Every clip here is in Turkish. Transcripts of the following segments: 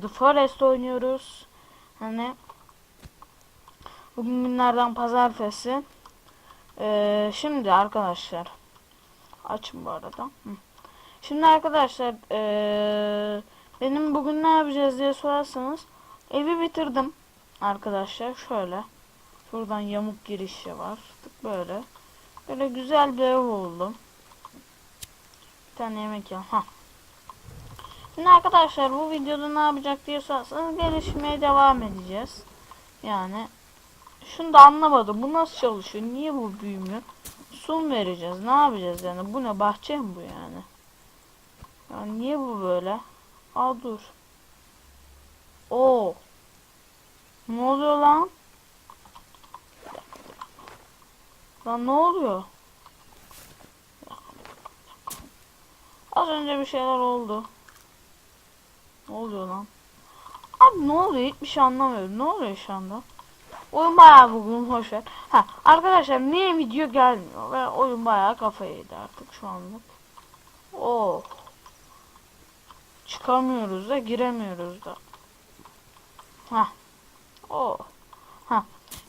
The Forest oynuyoruz. Hani bugün günlerden pazartesi. Ee, şimdi arkadaşlar açın bu arada. Şimdi arkadaşlar ee, benim bugün ne yapacağız diye sorarsanız evi bitirdim arkadaşlar şöyle. Şuradan yamuk girişi var. Böyle. Böyle güzel bir ev oldu. Bir tane yemek ya. Ha. Şimdi arkadaşlar bu videoda ne yapacak diye sorarsanız gelişmeye devam edeceğiz. Yani şunu da anlamadım. Bu nasıl çalışıyor? Niye bu büyümüyor? Su mu vereceğiz? Ne yapacağız yani? Bu ne? Bahçe mi bu yani? Yani niye bu böyle? Aa dur. Oo. Ne oluyor lan? Lan ne oluyor? Az önce bir şeyler oldu. Ne oluyor lan? Abi ne oluyor? Hiçbir şey anlamıyorum. Ne oluyor şu anda? Oyun bayağı bugün hoş ver. Ha arkadaşlar niye video gelmiyor ve oyun bayağı kafayı yedi artık şu anlık. Oh. Çıkamıyoruz da giremiyoruz da. Ha. Oh. Ha.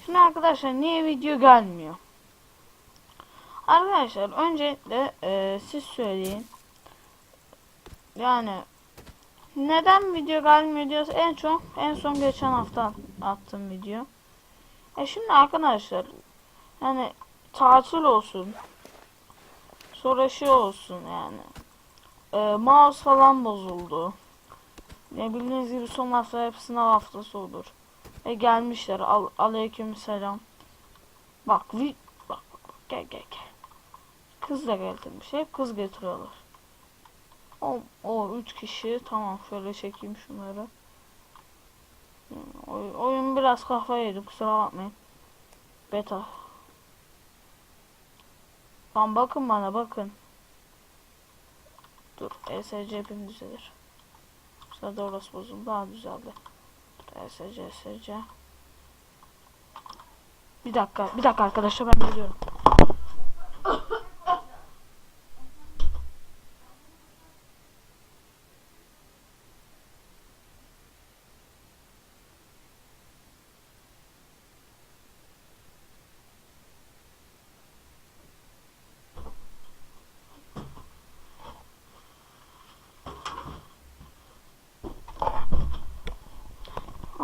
Şimdi arkadaşlar niye video gelmiyor? Arkadaşlar öncelikle e, siz söyleyin. Yani neden video gelmiyor diyorsa en çok en son geçen hafta attığım video. E şimdi arkadaşlar yani tatil olsun. Sonra şey olsun yani. E, mouse falan bozuldu. Ne bildiğiniz gibi son hafta hep sınav haftası olur. E gelmişler. Al aleyküm selam. Bak bak, bak bak gel gel gel. Kız da getirmiş. Hep kız getiriyorlar. O, o üç kişi. Tamam şöyle çekeyim şunları. Oy, oyun biraz kafa yedi kusura bakmayın. Beta. Lan bakın bana bakın. Dur ESC hepim düzelir. Sırada orası bozuldu daha düzeldi. Dur ESC ESC. Bir dakika bir dakika arkadaşlar ben geliyorum.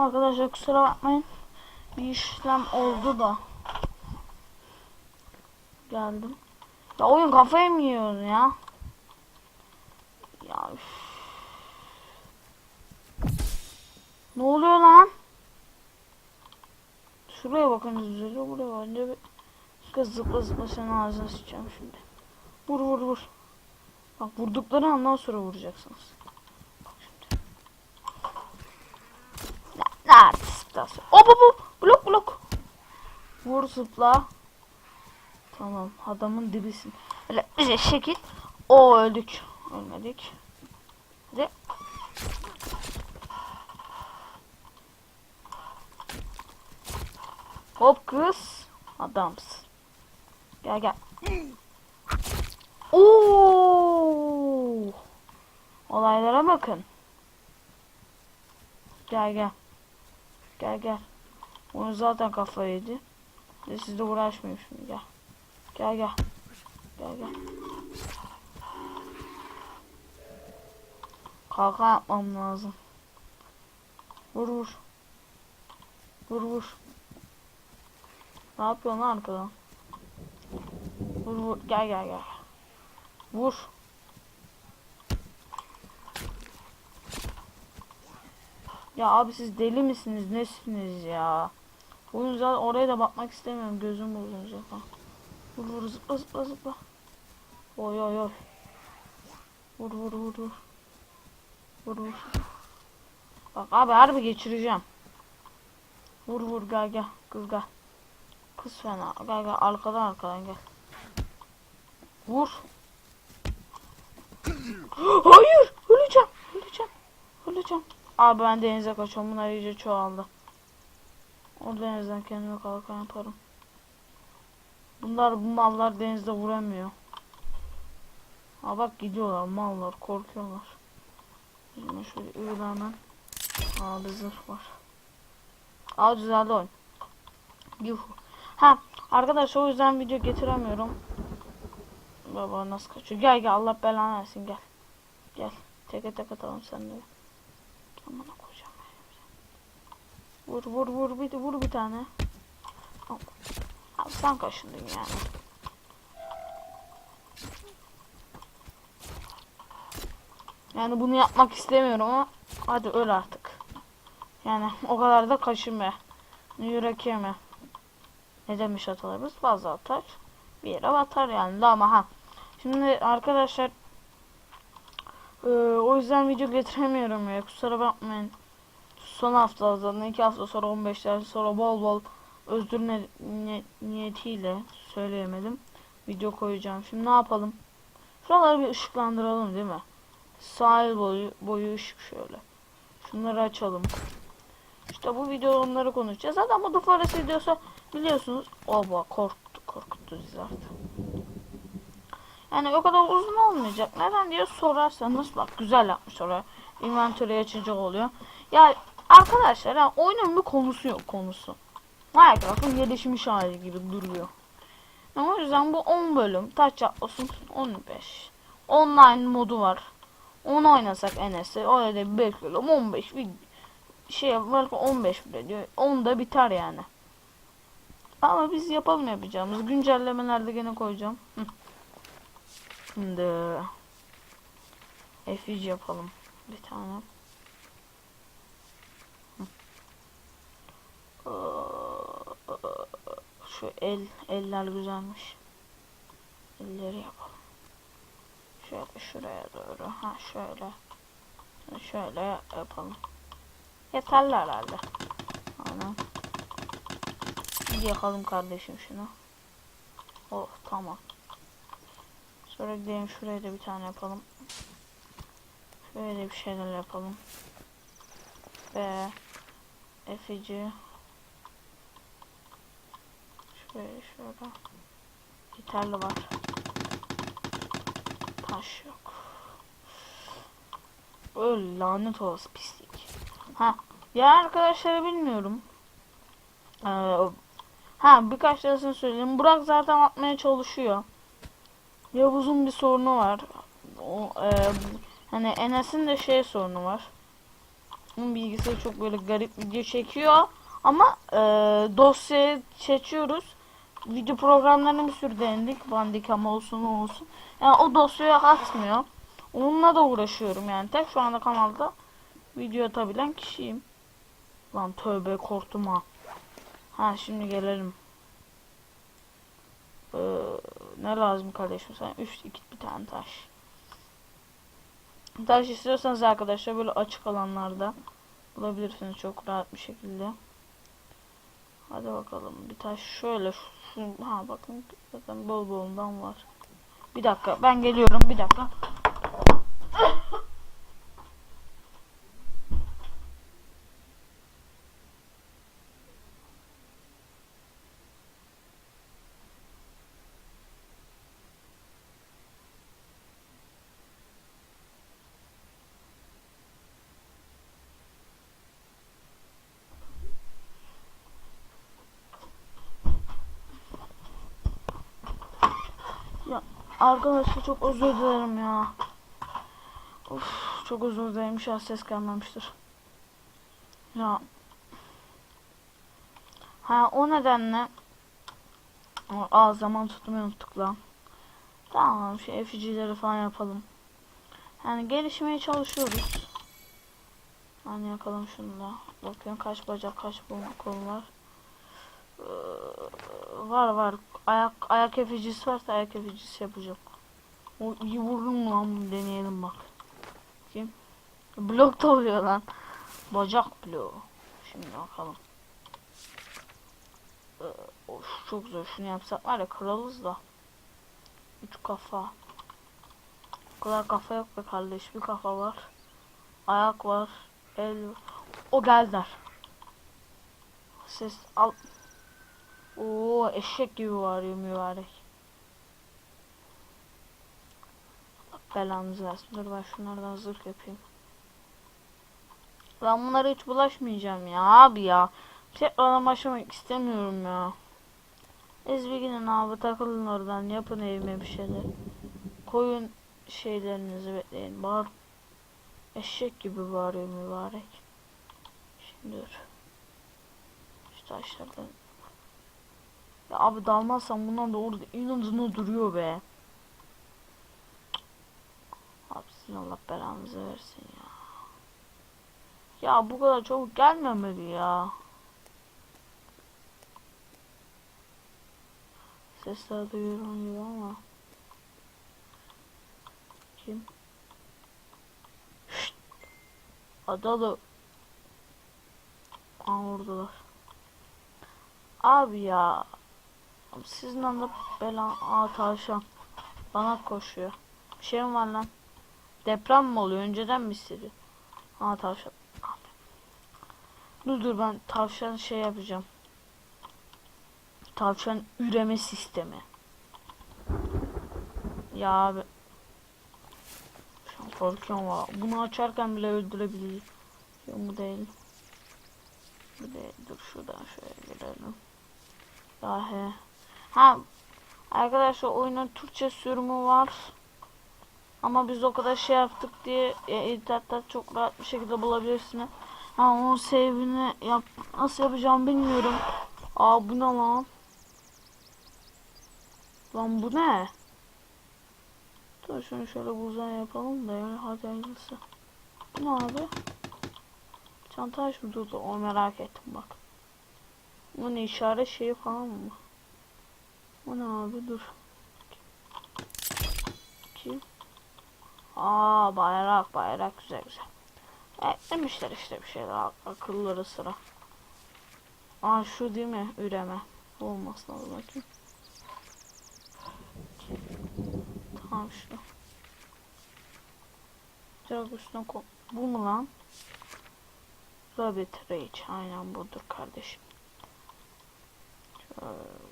Arkadaşlar kusura bakmayın. Bir işlem oldu da. Geldim. Ya oyun kafayı mı yiyorsun ya? Ya üf. Ne oluyor lan? Şuraya bakın düzeliyor buraya önce bir kız zıpla zıpla senin ağzına sıçacağım şimdi. Vur vur vur. Bak vurdukları andan sonra vuracaksınız. Bak şimdi. Ne Hop hop hop. Blok blok. Vur zıpla. Tamam adamın dibisin. Öyle bize şekil. O öldük. Ölmedik. Hadi. Hop kız. Adamsın. Gel gel. Oo! Olaylara bakın. Gel gel. Gel gel. Onu zaten kafayı yedi. Ve sizle uğraşmıyor şimdi gel. Gel gel. Gel gel. Kalkan yapmam lazım. Vur vur. Vur vur. Ne yapıyorsun lan arkadan? Vur vur. Gel gel gel. Vur. Ya abi siz deli misiniz? Nesiniz ya? Oyun zaten oraya da bakmak istemiyorum. Gözüm bozulacak ha. Vur vur zıpla zıpla zıpla. Oy oy oy. Vur vur vur vur. Vur vur. Bak abi harbi geçireceğim. Vur vur gel gel. Kız gel. Kız fena. Gel gel arkadan arkadan gel. Vur. Hayır. Öleceğim. Öleceğim. Öleceğim. Abi ben denize kaçıyorum. Bunlar iyice çoğaldı. O denizden kendime kalkan yaparım. Bunlar bu mallar denizde vuramıyor. Ha bak gidiyorlar mallar korkuyorlar. Şimdi şöyle öyle hemen. Aa bir zırh var. Aa güzeldi oyun. Yuh. Ha arkadaşlar o yüzden video getiremiyorum. Baba nasıl kaçıyor? Gel gel Allah belanı versin gel. Gel. Teke tek atalım seninle. Aman koyacağım. Vur vur vur bir vur bir tane. Abi sen kaşındın yani. Yani bunu yapmak istemiyorum ama hadi öl artık. Yani o kadar da kaşınma. Yürek yeme. Ne demiş atalarımız? Fazla atar. Bir yere batar yani. Ama ha. Şimdi arkadaşlar ee, o yüzden video getiremiyorum ya. Kusura bakmayın. Son hafta zaten iki hafta sonra 15 ders sonra bol bol özür ne, ne- niyetiyle söyleyemedim. Video koyacağım. Şimdi ne yapalım? Şuraları bir ışıklandıralım değil mi? Sahil boyu, boyu ışık şöyle. Şunları açalım. İşte bu video onları konuşacağız. Zaten bu Forest videosu biliyorsunuz. Oba korktu korkuttu bizi artık. Yani o kadar uzun olmayacak. Neden diye sorarsanız bak güzel yapmış oraya. Inventory açınca oluyor. Ya arkadaşlar yani oyunun bir konusu yok konusu. Minecraft'ın gelişmiş hali gibi duruyor. Yani o yüzden bu 10 bölüm. Taç yapmasın 15. Online modu var. Onu oynasak Enes'e öyle de bekliyorum 15 bir şey var ki 15 bile diyor. 10 da biter yani. Ama biz yapalım yapacağımız. Güncellemelerde gene koyacağım. Hı. Şimdi effigy yapalım bir tane. Şu el eller güzelmiş. Elleri yapalım. Şöyle şuraya doğru. Ha şöyle. Şöyle yapalım. Yeterli herhalde. Aynen. Yakalım kardeşim şunu. Oh tamam. Sonra gidelim şuraya da bir tane yapalım. Şöyle bir şeyler yapalım. Ve efici şöyle şöyle yeterli var. Taş yok. Öl lanet olası pislik. Ha ya arkadaşları bilmiyorum. Ee, ha birkaç tanesini söyleyeyim. Burak zaten atmaya çalışıyor. Yavuz'un bir sorunu var. O, e, hani Enes'in de şey sorunu var. Onun bilgisayarı çok böyle garip video çekiyor. Ama e, dosyayı seçiyoruz. Video programlarını bir sürü denedik. Bandicam olsun olsun. Yani o dosyaya atmıyor. Onunla da uğraşıyorum yani. Tek şu anda kanalda video atabilen kişiyim. Lan tövbe korktum ha. Ha şimdi gelelim. Ee, ne lazım kardeşim sen? 3 2 bir tane taş. Taş istiyorsanız arkadaşlar böyle açık alanlarda bulabilirsiniz çok rahat bir şekilde. Hadi bakalım bir taş şöyle şu, ha bakın zaten bol bolundan var. Bir dakika ben geliyorum bir dakika. Arkadaşlar çok özür dilerim ya. Of çok özür dilerim. İnşallah ses gelmemiştir. Ya. Ha o nedenle Aa zaman tutmayı unuttuk lan. Tamam şu efficileri falan yapalım. Yani gelişmeye çalışıyoruz. Hani yakalım şunu da. Bakıyorum kaç bacak kaç kol var. Ee, var var. Ayak ayak eficisi varsa ayak eficisi yapacağım. O iyi vurdum mu lan deneyelim bak. Kim? Blok da oluyor lan. Bacak bloğu. Şimdi bakalım. Ee, of, çok zor. Şunu yapsak var ya kralız da. Üç kafa. O kadar kafa yok be kardeş. Bir kafa var. Ayak var. El. O geldiler. Ses al. Oo eşek gibi varıyor mübarek. Allah belanızı versin. Dur ben şunlardan zırh yapayım. Ben bunlara hiç bulaşmayacağım ya abi ya. Tekrardan başlamak istemiyorum ya. Ezbi gidin abi takılın oradan yapın evime bir şeyler. Koyun şeylerinizi bekleyin. Bağır. Eşek gibi bağırıyor mübarek. Şimdi dur. Şu taşlardan. Ya abi dalmazsam bunlar da orada inadına duruyor be. Abi Allah belanızı versin ya. Ya bu kadar çabuk gelmemeli ya. Sesler duyuyorum gibi ama. Kim? Şşt. Adalı. Aa oradalar. Abi ya. Sizin anda belan aa. Bana koşuyor. Bir şey mi var lan? Deprem mi oluyor? Önceden mi hissediyor? Aa tavşan. Dur dur ben tavşan şey yapacağım. Tavşan üreme sistemi. Ya abi. Şu an korkuyorum valla. Bunu açarken bile öldürebilir. Yok bu değil. Bu değil. Dur şuradan şöyle girelim. Ya he. Ha. Arkadaşlar oyunun Türkçe sürümü var. Ama biz o kadar şey yaptık diye e, internetten çok rahat bir şekilde bulabilirsiniz. Ha onun save'ini yap nasıl yapacağım bilmiyorum. Aa bu ne lan? Lan bu ne? Dur şunu şöyle buzdan yapalım da yani hadi hayırlısı. Bu ne abi? Çanta aç mı durdu? O merak ettim bak. Bu ne işaret şeyi falan mı? Bu ne abi dur. Kim? Aa bayrak bayrak güzel güzel. Eklemişler işte bir şeyler ak- akılları sıra. Aa şu değil mi üreme? Olmasın lazım bakayım. Tamam şu. Direkt üstüne Bu mu lan? Rabbit Rage. Aynen budur kardeşim. Şöyle.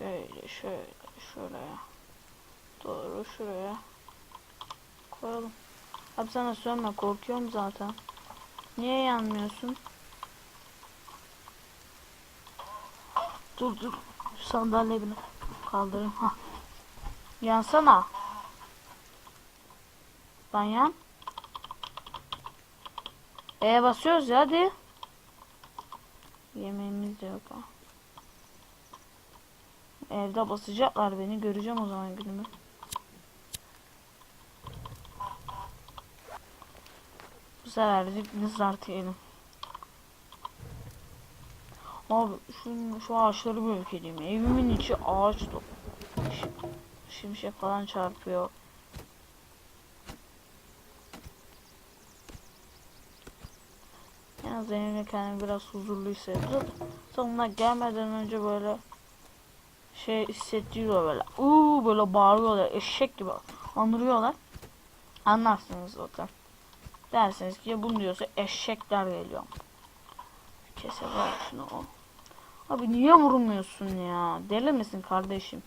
Şöyle şöyle şuraya. Doğru şuraya. Koyalım. Abi sana sönme korkuyorum zaten. Niye yanmıyorsun? Dur dur. Sandalye bile kaldırayım. Yansana. Lan yan. E basıyoruz ya hadi. Yemeğimiz de yok ha. Evde basacaklar beni. Göreceğim o zaman günümü. Bu sefer de yiyelim. Abi şu, şu ağaçları bölgeleyeyim. Evimin içi ağaç dolu. Şim- Şimşek falan çarpıyor. Az evimde kendimi biraz huzurlu hissediyorum. Sonuna gelmeden önce böyle şey hissettiriyor böyle. Uuu böyle bağırıyorlar. Eşek gibi anırıyorlar. Anlarsınız zaten. Dersiniz ki bunu diyorsa eşekler geliyor. Keselim şunu o. Abi niye vurmuyorsun ya? Deli misin kardeşim?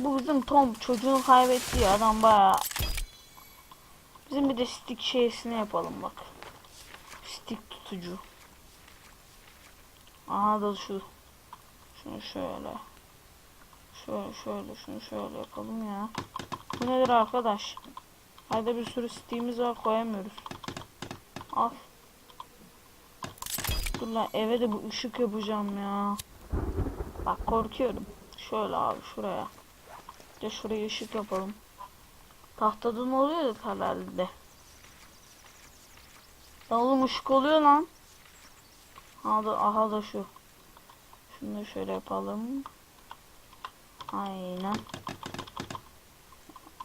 Bu bizim Tom çocuğunu kaybetti adam baya. Bizim bir de stick şeysini yapalım bak. Stick tutucu. Aha da şu. Şunu şöyle. Şöyle şöyle şunu şöyle yapalım ya. Bu nedir arkadaş? Hayda bir sürü stick'imiz var koyamıyoruz. Al. Dur lan eve de bu ışık yapacağım ya. Bak korkuyorum. Şöyle abi şuraya. De şuraya ışık yapalım. Tahtadan oluyor da herhalde. Lan oğlum ışık oluyor lan. Aha da, aha da şu. Şunu şöyle yapalım. Aynen.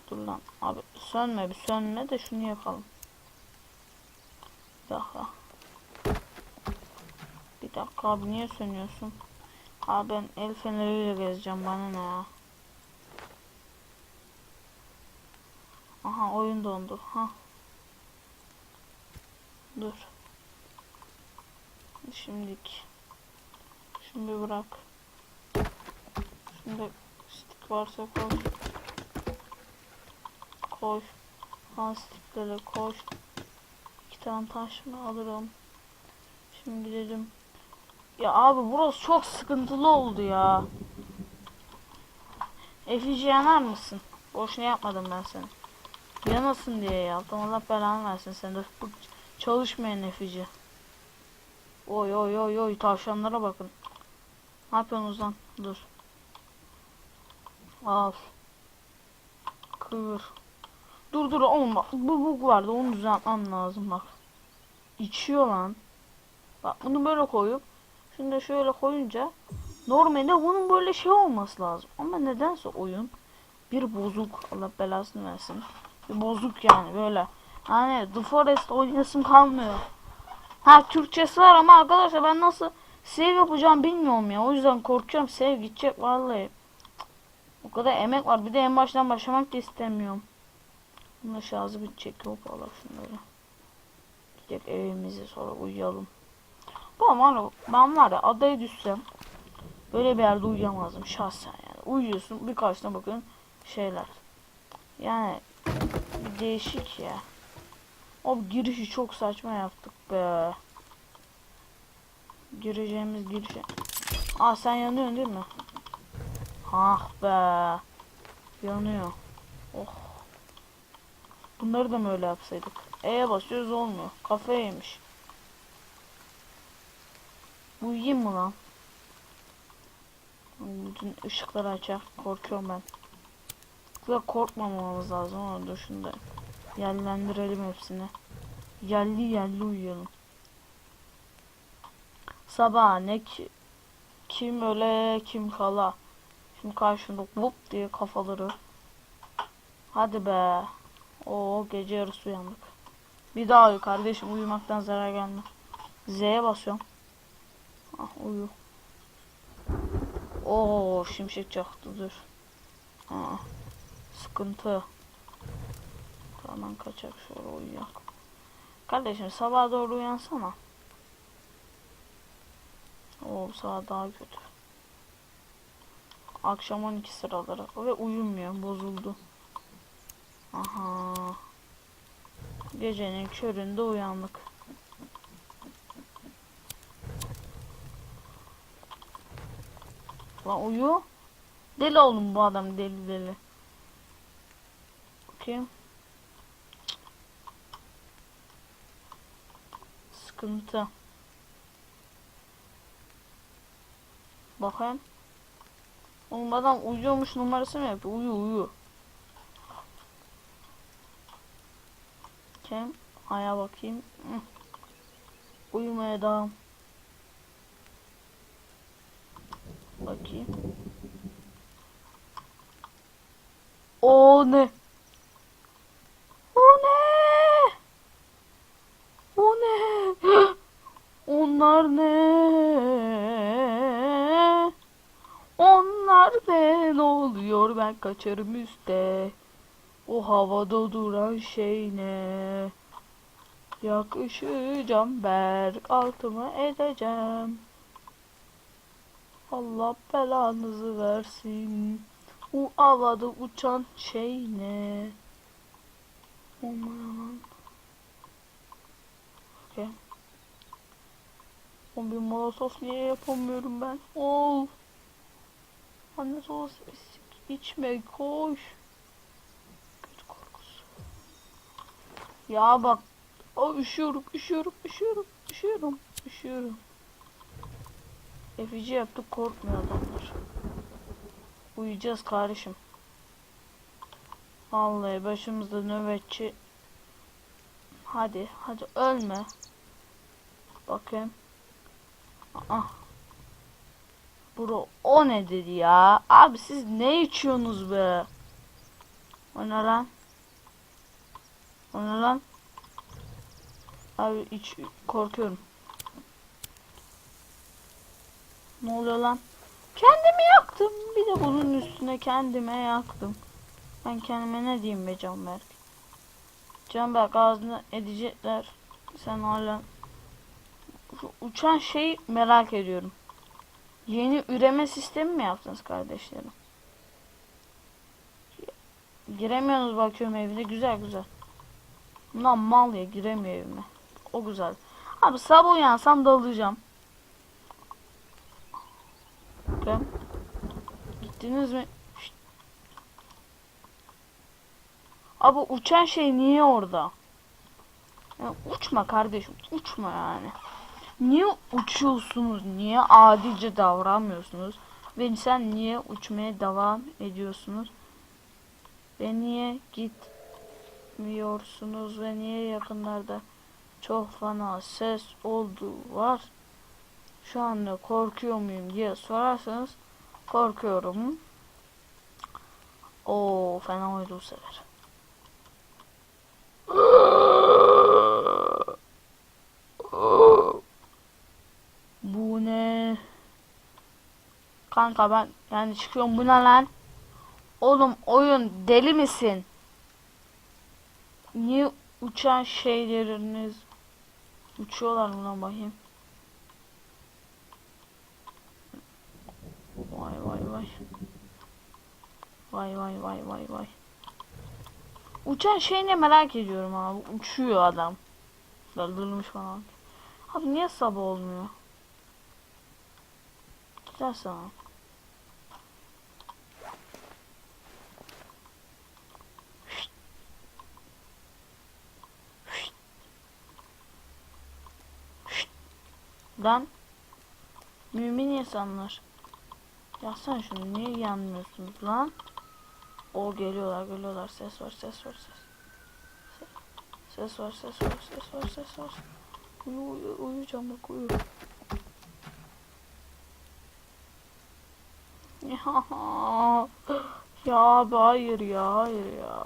Dur lan abi sönme bir sönme de şunu yapalım. Bir dakika. Bir dakika abi niye sönüyorsun? Abi ben el feneriyle gezeceğim bana ne ya. Aha oyun dondu. Ha. Dur. Şimdilik. Şimdi bırak. Şimdi stick varsa koy. Koy. Lastiklere koş. İki tane taş mı alırım. Şimdi gidelim. Ya abi burası çok sıkıntılı oldu ya. Efici yanar mısın? Boşuna yapmadım ben seni. Yanasın diye yaptım. Allah belanı versin sen de çalışmayan Efici. Oy oy oy oy tavşanlara bakın. Ne yapıyorsunuz lan? Dur. Al. Kıvır. Dur dur oğlum bak bu bug vardı onu düzeltmem lazım bak. İçiyor lan. Bak bunu böyle koyup da şöyle koyunca normalde bunun böyle şey olması lazım. Ama nedense oyun bir bozuk Allah belasını versin. Bir bozuk yani böyle. Hani The Forest oynayasım kalmıyor. Ha Türkçesi var ama arkadaşlar ben nasıl save yapacağım bilmiyorum ya. O yüzden korkuyorum save gidecek vallahi. O kadar emek var. Bir de en baştan başlamak da istemiyorum. Bunun şarjı bitecek. Yok Allah şunları. Gidecek evimize sonra uyuyalım. Bu ama ben var ya adaya düşsem böyle bir yerde uyuyamazdım şahsen yani. Uyuyorsun bir karşına bakın şeyler. Yani değişik ya. O girişi çok saçma yaptık be. Gireceğimiz girişe. Aa sen yanıyorsun değil mi? Ah be. Yanıyor. Oh. Bunları da mı öyle yapsaydık? E'ye basıyoruz olmuyor. Kafaya yemiş. Uyuyayım mı lan? Bütün ışıkları açar. Korkuyorum ben. Ve korkmamamız lazım ama dur şunu da yerlendirelim hepsini. Yerli yerli uyuyalım. Sabah ne ki, kim öle kim kala. Şimdi karşımda vup diye kafaları. Hadi be. O gece yarısı uyandık. Bir daha uyu kardeşim uyumaktan zarar gelme. Z'ye basıyorum. Ah uyu. Oo şimşek çaktı dur. Aa, sıkıntı. Hemen kaçak şöyle uyuyak. Kardeşim sabah doğru uyansana. Oo sabah daha kötü. Akşam 12 sıraları ve uyumuyor bozuldu. Aha. Gecenin köründe uyandık. Lan uyu. Deli oğlum bu adam deli deli. Bakayım. Sıkıntı. Bakayım. Oğlum adam uyuyormuş numarası mı yapıyor? Uyu uyu. Kim? Aya bakayım. Uyumaya devam. Bakayım. O ne? O ne? O ne? Onlar ne? Onlar ne? Oluyor? Ben kaçarım üste. O havada duran şey ne? Yakışacağım berk altıma edeceğim. Allah belanızı versin. O havada uçan şey ne? Aman. Okay. Bir molotof niye yapamıyorum ben? Ol. Anne sos içme koş. Kötü korkusu. Ya bak. O üşüyorum, üşüyorum, üşüyorum, üşüyorum, üşüyorum. Efici yaptık korkmuyor adamlar. Uyuyacağız kardeşim. Vallahi başımızda nöbetçi. Hadi hadi ölme. Bakayım. Aa. Bro o ne dedi ya? Abi siz ne içiyorsunuz be? O ne lan? O ne lan? Abi iç korkuyorum. Ne oluyor lan? Kendimi yaktım. Bir de bunun üstüne kendime yaktım. Ben kendime ne diyeyim be Canberk? Canberk ağzını edecekler. Sen hala şu uçan şeyi merak ediyorum. Yeni üreme sistemi mi yaptınız kardeşlerim? Giremiyorsunuz bakıyorum evine. Güzel güzel. Lan mal ya giremiyor evime. O güzel. Abi sabah uyansam dalacağım. Ben. Gittiniz mi? Şşt. Abi uçan şey niye orada? Ya uçma kardeşim. Uçma yani. Niye uçuyorsunuz? Niye adice davranmıyorsunuz? Ve sen niye uçmaya devam ediyorsunuz? Ve niye gitmiyorsunuz? Ve niye yakınlarda çok fena ses olduğu var? Şu anda korkuyor muyum diye sorarsanız korkuyorum. O fena oydu bu sefer. Bu ne? Kanka ben yani çıkıyorum bu ne lan? Oğlum oyun deli misin? Niye uçan şeyleriniz uçuyorlar lan bakayım? Vay vay vay. Vay vay vay vay vay. Uçan şey ne merak ediyorum abi. Uçuyor adam. Daldırılmış falan. Abi niye sabah olmuyor? Güzel sana. Lan. Mümin insanlar. Yazsana şunu niye yanmıyorsunuz lan? O geliyorlar geliyorlar ses var ses var ses. Ses var ses var ses var ses var. Uyu uyu uyuyacağım bak uyu. Ya, ya abi hayır ya hayır ya.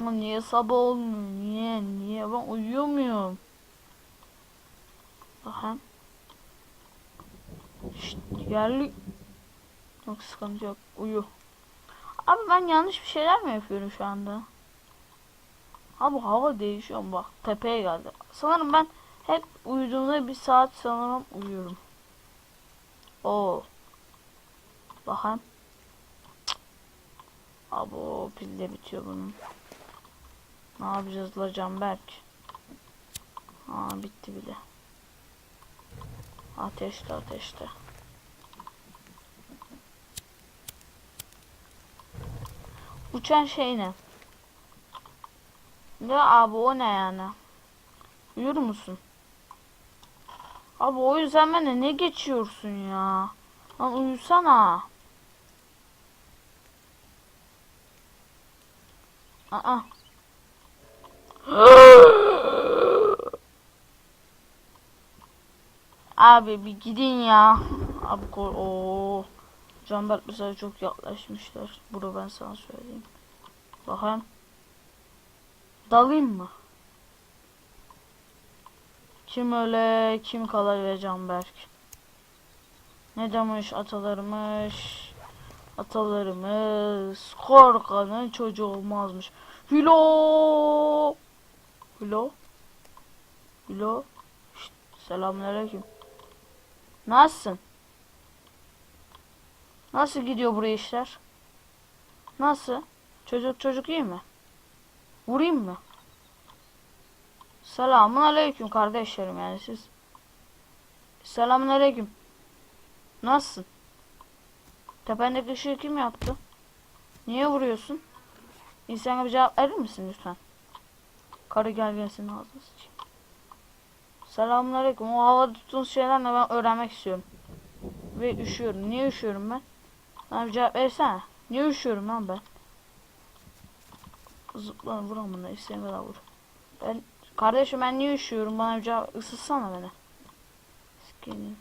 Niye sabah olmuyor? Niye? Niye? Ben uyuyor Bakın. Şşt, yerli. Yok sıkıntı yok. Uyu. Abi ben yanlış bir şeyler mi yapıyorum şu anda? Abi hava değişiyor bak. Tepeye geldi. Sanırım ben hep uyuduğumda bir saat sanırım uyuyorum. Oo. Bakın. Abi o pil de bitiyor bunun. Ne yapacağız la Canberk? Aa bitti bile. Ateşte ateşte. Uçan şey ne? Ne abi o ne yani? Uyur musun? Abi o yüzden bana ne geçiyorsun ya? Lan uyusana. Aa. Abi bir gidin ya. Abi o Canberk bize çok yaklaşmışlar. Bunu ben sana söyleyeyim. Bakayım. Dalayım mı? Kim öyle kim kalır ve Canberk. Ne demiş atalarımız? Atalarımız korkanın çocuğu olmazmış. Hülo. Hülo. Hülo. Selamünaleyküm. Nasılsın? Nasıl gidiyor buraya işler? Nasıl? Çocuk çocuk iyi mi? Vurayım mı? Selamun aleyküm kardeşlerim yani siz. Selamun aleyküm. Nasılsın? Tependeki ışığı kim yaptı? Niye vuruyorsun? İnsana bir cevap verir misin lütfen? Karı gelgesin ağzını sıçayım. Selamun aleyküm. O havada tuttuğunuz şeyler ne ben öğrenmek istiyorum. Ve üşüyorum. Niye üşüyorum ben? Bana bir cevap versene. Niye üşüyorum lan ben? Zıpla vur amına istediğin kadar vur. Ben kardeşim ben niye üşüyorum? Bana bir cevap ısıtsana beni. Sikeyim.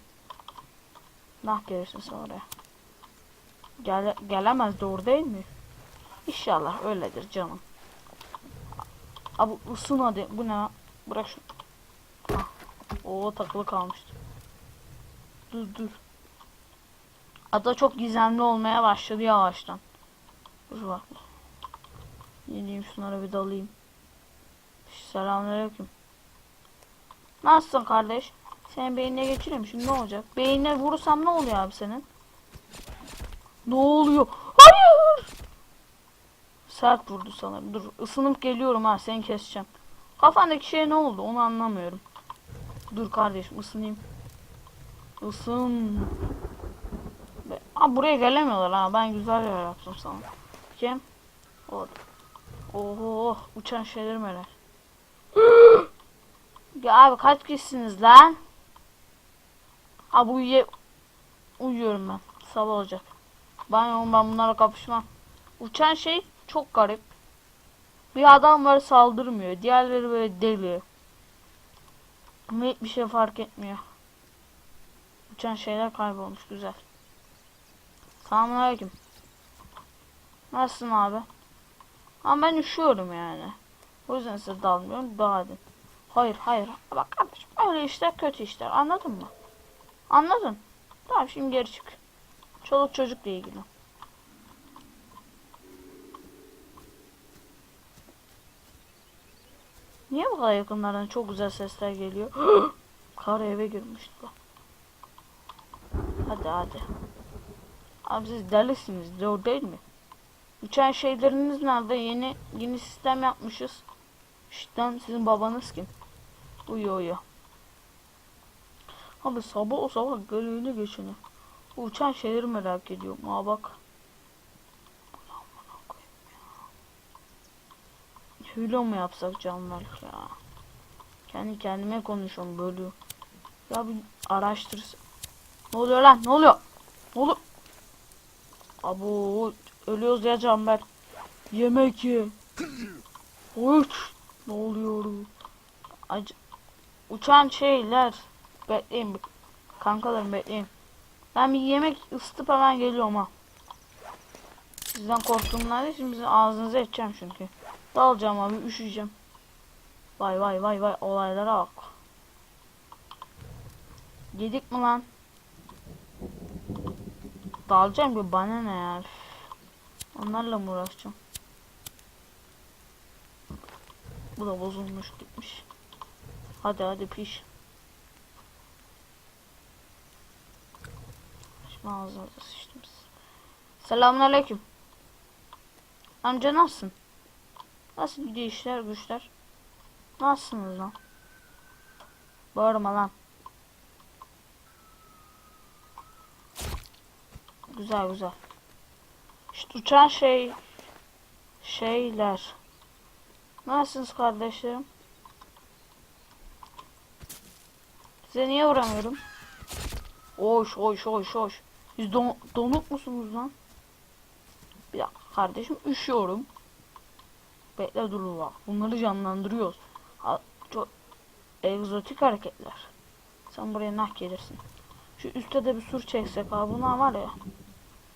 Nah gelirsin sen oraya. Gele gelemez doğru değil mi? İnşallah öyledir canım. Abi ısın hadi. Bu ne? lan? Bırak şunu. Oo takılı kalmıştı. Dur dur. Ada çok gizemli olmaya başladı yavaştan. Dur bak. Yeneyim şunlara bir dalayım. Selamünaleyküm. Nasılsın kardeş? Senin beynine geçireyim şimdi ne olacak? Beynine vurursam ne oluyor abi senin? Ne oluyor? Hayır! Sert vurdu sanırım. Dur ısınıp geliyorum ha seni keseceğim. Kafandaki şey ne oldu onu anlamıyorum. Dur kardeşim ısınayım. Isın. Aa, buraya gelemiyorlar ha. Ben güzel yer yaptım sana. Kim? Orada. Oho uçan merak. ya abi kaç kişisiniz lan? Abi uyuye uyuyorum ben. Sabah olacak. Ben oğlum ben bunlara kapışmam. Uçan şey çok garip. Bir adam var saldırmıyor. Diğerleri böyle deli. Ama hiçbir şey fark etmiyor. Uçan şeyler kaybolmuş güzel. Selamünaleyküm. Nasılsın abi? Ama ben üşüyorum yani. O yüzden size dalmıyorum. Daha edin. Hayır hayır. Bak kardeşim öyle işler kötü işler. Anladın mı? Anladın. Tamam şimdi geri çık. Çoluk çocukla ilgili. Niye bu kadar yakınlardan çok güzel sesler geliyor? Kar eve girmişti lan. Hadi hadi. Abi siz delisiniz. Doğru değil mi? Uçan şeyleriniz nerede? Yeni yeni sistem yapmışız. İşte sizin babanız kim? Uyuyor uyuyor. Abi sabah o sabah gölüğüne geçini. Bu uçan şeyleri merak ediyorum. Aa bak. Amına koyayım ya. Hülo mu yapsak canlar ya? Kendi kendime konuşuyorum böyle. Ya bir araştır. Ne oluyor lan? Ne oluyor? Ne oluyor? Abo ölüyoruz ya Canber. Yemek ye. Uç. Ne oluyor? Ac Uçan şeyler. Bekleyin. Kankalarım bekleyin. Ben bir yemek ısıtıp hemen geliyorum ha. Sizden korktuğumdan değil şimdi ağzınıza edeceğim çünkü. Dalacağım abi üşüyeceğim. Vay vay vay vay olaylara bak. Yedik mi lan? Dalacağım bir bana ne ya. Onlarla mı uğraşacağım? Bu da bozulmuş gitmiş. Hadi hadi piş. Şimdi ağzınıza sıçtım. Selamünaleyküm. Amca nasılsın? Nasıl gidiyor işler güçler? Nasılsınız lan? Bağırma lan. Güzel güzel. İşte uçan şey şeyler. Nasılsınız kardeşlerim? Size niye vuramıyorum? Hoş hoş hoş hoş. Siz don donuk musunuz lan? Bir dakika kardeşim üşüyorum. Bekle dur bak. Bunları canlandırıyoruz. Ha, çok egzotik hareketler. Sen buraya nah gelirsin. Şu üstte de bir sur çeksek abi bunlar var ya.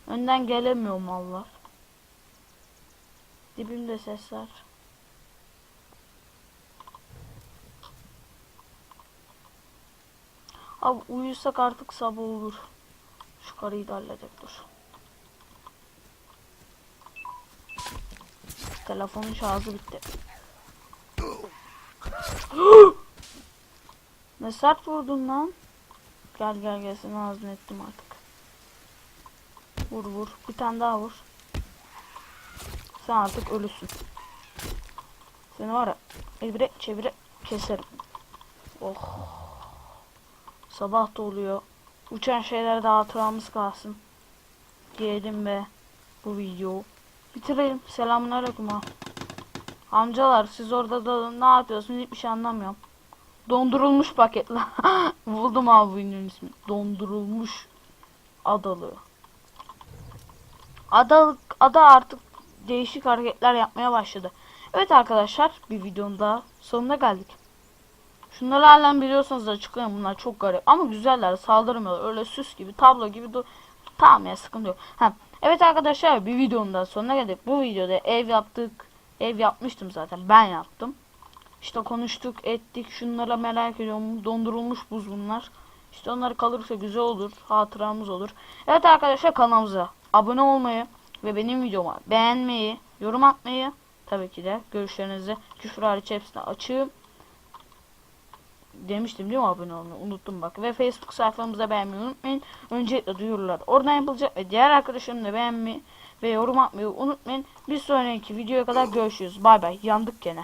Önden gelemiyor mallar. Dibimde sesler. Abi uyusak artık sabah olur. Şu karıyı da halledek dur. Telefonun şarjı bitti. ne sert vurdun lan. Gel gel gel seni ağzını ettim artık. Vur vur. Bir tane daha vur. Sen artık ölüsün. Seni var ya evire çevire keserim. Oh. Sabah da oluyor. Uçan şeyler de hatıramız kalsın. Diyelim ve bu video bitirelim. Selamünaleyküm ha. Amcalar siz orada da ne yapıyorsunuz hiçbir şey anlamıyorum. Dondurulmuş paketler. Buldum abi bu ismi. Dondurulmuş adalı. Ada, ada artık değişik hareketler yapmaya başladı. Evet arkadaşlar bir videonun daha sonuna geldik. Şunları halen biliyorsanız açıklayın bunlar çok garip ama güzeller saldırmıyorlar öyle süs gibi tablo gibi dur tamam ya sıkıntı yok. Ha, evet arkadaşlar bir videonun daha sonuna geldik. Bu videoda ev yaptık ev yapmıştım zaten ben yaptım. İşte konuştuk ettik şunlara merak ediyorum dondurulmuş buz bunlar. İşte onları kalırsa güzel olur hatıramız olur. Evet arkadaşlar kanalımıza abone olmayı ve benim videoma beğenmeyi yorum atmayı tabii ki de görüşlerinizi küfür hariç hepsini açığım demiştim değil mi abone olmayı unuttum bak ve Facebook sayfamıza beğenmeyi unutmayın öncelikle duyurular oradan yapılacak ve diğer arkadaşlarım da beğenmeyi ve yorum atmayı unutmayın. Bir sonraki videoya kadar görüşürüz. Bay bay. Yandık gene.